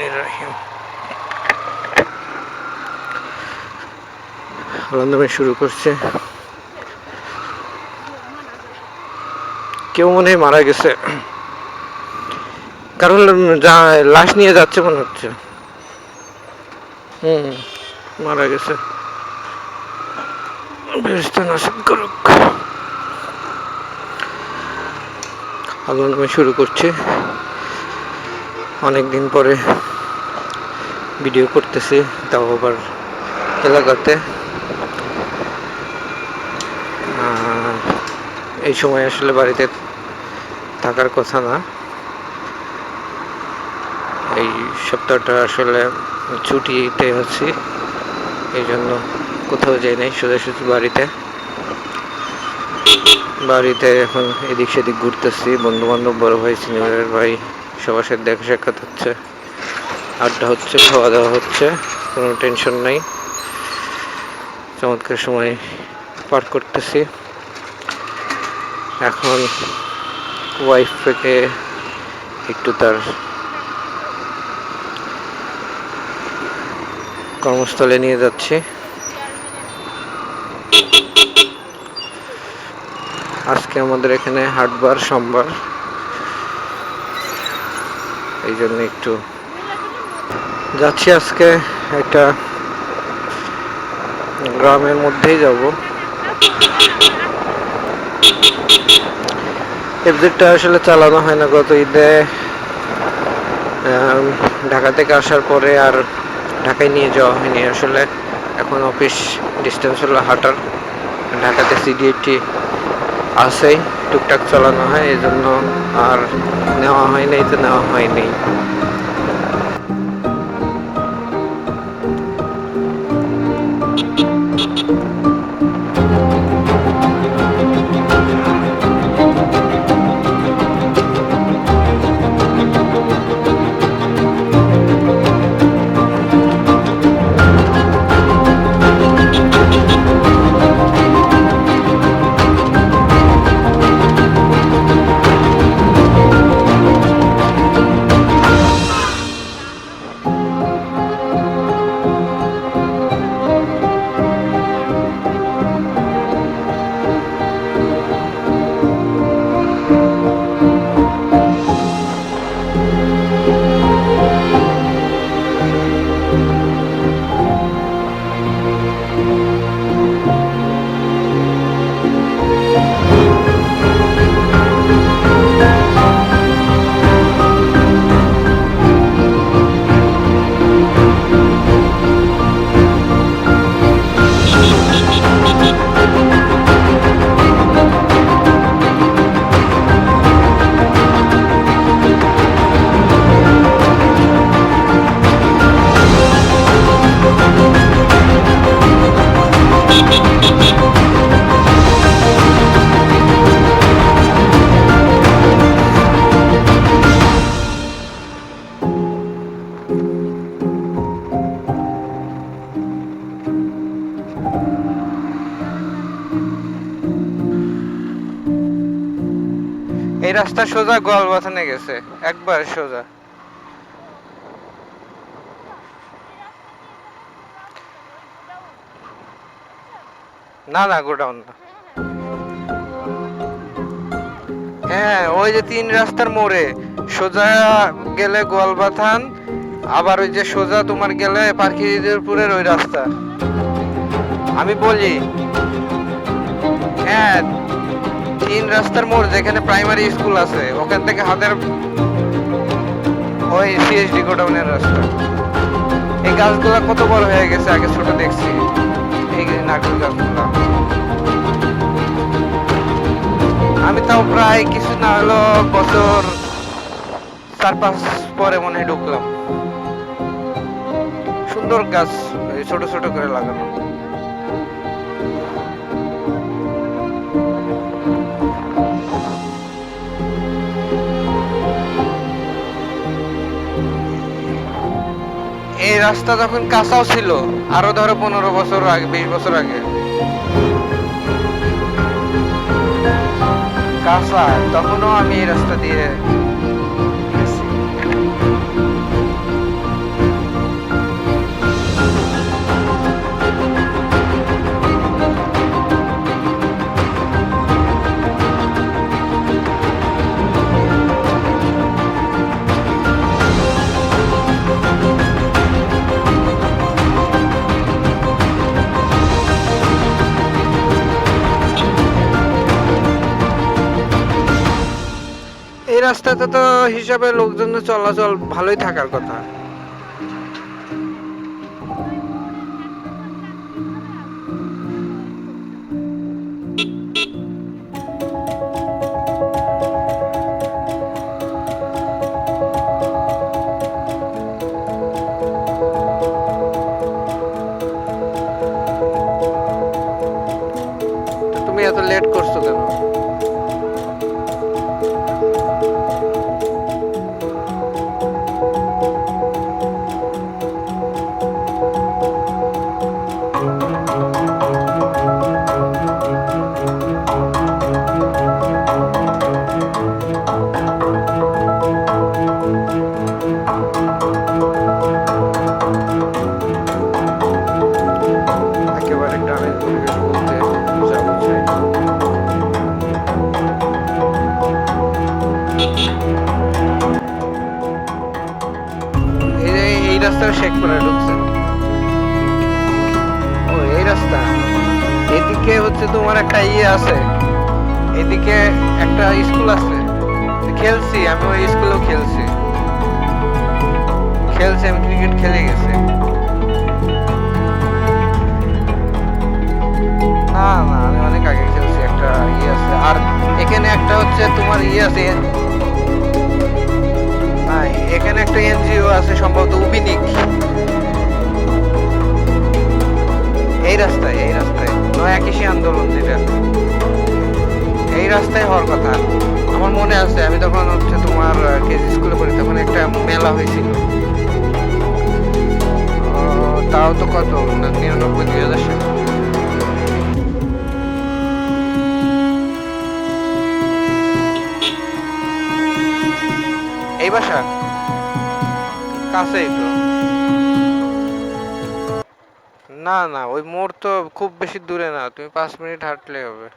রহিম শুরু করছে। কেউ মনে হয় মারা গেছে। কারণ লাশ নিয়ে যাচ্ছে মনে হচ্ছে। হুম, মারা গেছে। করুক। আল্লাহ শুরু করছে। অনেক দিন পরে ভিডিও করতেছি, তাও আবার এলাকাতে। এই সময় আসলে বাড়িতে থাকার কথা না। এই সপ্তাহটা আসলে ছুটিতে আছি এই জন্য কোথাও যাই নাই, সোজাসুজি বাড়িতে। বাড়িতে এখন এদিক সেদিক ঘুরতেছি বন্ধু বান্ধব বড় ভাই সিনিয়রের ভাই সবার সাথে দেখা সাক্ষাৎ হচ্ছে, আড্ডা হচ্ছে খাওয়া দাওয়া হচ্ছে, কোনো টেনশন নাই। চমৎকার সময় পার করতেছি। এখন ওয়াইফকে একটু তার কর্মস্থলে নিয়ে যাচ্ছি। আজকে আমাদের এখানে হাটবার, সোমবার। এই জন্য একটু যাচ্ছি আজকে একটা গ্রামের মধ্যেই যাব। এফজেডটা আসলে চালানো হয় না গত ঈদে। ঢাকা থেকে আসার পরে আর ঢাকায় নিয়ে যাওয়া হয়নি। আসলে এখন অফিস ডিস্টেন্স হলো হাঁটার। ঢাকাতে সিডিএটি আছেই টুকটাক চালানো হয় এই জন্য আর নেওয়া হয়নি তো নেওয়া হয়নি। এই রাস্তা সোজা গোয়ালবাথানে গেছে, একবার সোজা। না না, গোডাউন না। হ্যাঁ ওই যে তিন রাস্তার মোড়ে। সোজা গেলে গোয়ালবাথান, আবার ওই যে সোজা তোমার গেলে পার্কিপুরের ওই রাস্তা। আমি বলি হ্যাঁ তিন রাস্তার মোড় যেখানে প্রাইমারি স্কুল আছে, ওখান থেকে হাতের ওই সিএসডি গোডাউনের রাস্তা। এই গাছগুলা কত বড় হয়ে গেছে আগে ছোট দেখছি। এই নারকেল গাছগুলা। আমি তাও প্রায় কিছু না হলো বছর চার পাঁচ পরে মনে হয় ঢুকলাম। সুন্দর গাছ ছোট ছোট করে লাগানো। এই রাস্তা যখন কাঁচাও ছিল, আরও ধরো পনেরো বছর আগে, বিশ বছর আগে। কাঁচা, তখনও আমি এই রাস্তা দিয়ে রাস্তাতে তো হিসাবে লোকজন চলাচল ভালোই থাকার কথা। রাস্তার শেখপুরে ঢুকছে। ও এই রাস্তা। এদিকে হচ্ছে তোমার একটা ইয়ে আছে। এদিকে একটা স্কুল আছে। খেলছি, আমি ওই স্কুলেও খেলছি। খেলছি, আমি ক্রিকেট খেলে গেছি। না না, আমি অনেক আগে খেলছি, একটা ইয়ে আছে। আর এখানে একটা হচ্ছে তোমার ইয়ে আছে এখানে একটা এনজিও আছে সম্ভবত উবিনিক এই রাস্তায় এই রাস্তায়। নয়া কৃষি আন্দোলন যেটা। এই রাস্তায় হওয়ার কথা। আমার মনে আছে, আমি তখন হচ্ছে তোমার কেজি স্কুলে পড়ি, তখন একটা মেলা হয়েছিল। তাও তো কত? নিরানব্বই, দুই হাজার সালে। এই বাসা? কাছেই তো না না, ওই মোড় তো খুব বেশি দূরে না, তুমি পাঁচ মিনিট হাঁটলেই হবে।